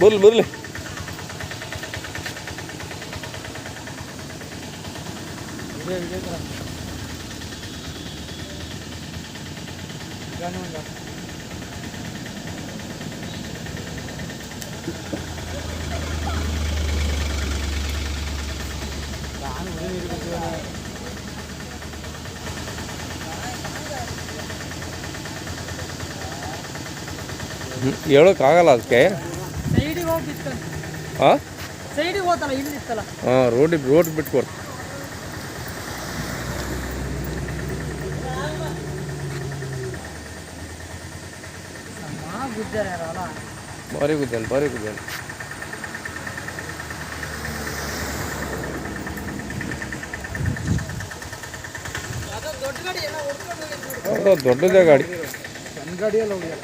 ಬರ್ಲಿ ಬರ್ಲಿ ಹ್ಮ್, ಹೇಳೋಕ್ಕಾಗಲ್ಲ ಅದಕ್ಕೆ ಸೈಡಿಗೆ ಹೋಗಿ ಬಿತ್ಕೊಂಡು ಹಾಂ ಸೈಡಿಗೆ ಹೋತಲ್ಲ ಇಲ್ಲಿ ಅದಕ್ಕೆ ಹಾಂ ರೋಡಿಗೆ ರೋಡ್ ಬಿಟ್ಕೊಡ್ತು ಭಾರಿ ಗುದ್ದಾನೆ ಭಾರಿ ಗುದ್ದಾನೆ ದೊಡ್ಡದೇ ಗಾಡಿ. ಸಣ್ಣ ಗಾಡಿಯಲ್ಲ ಹೊಡಿಯಲ್ಲ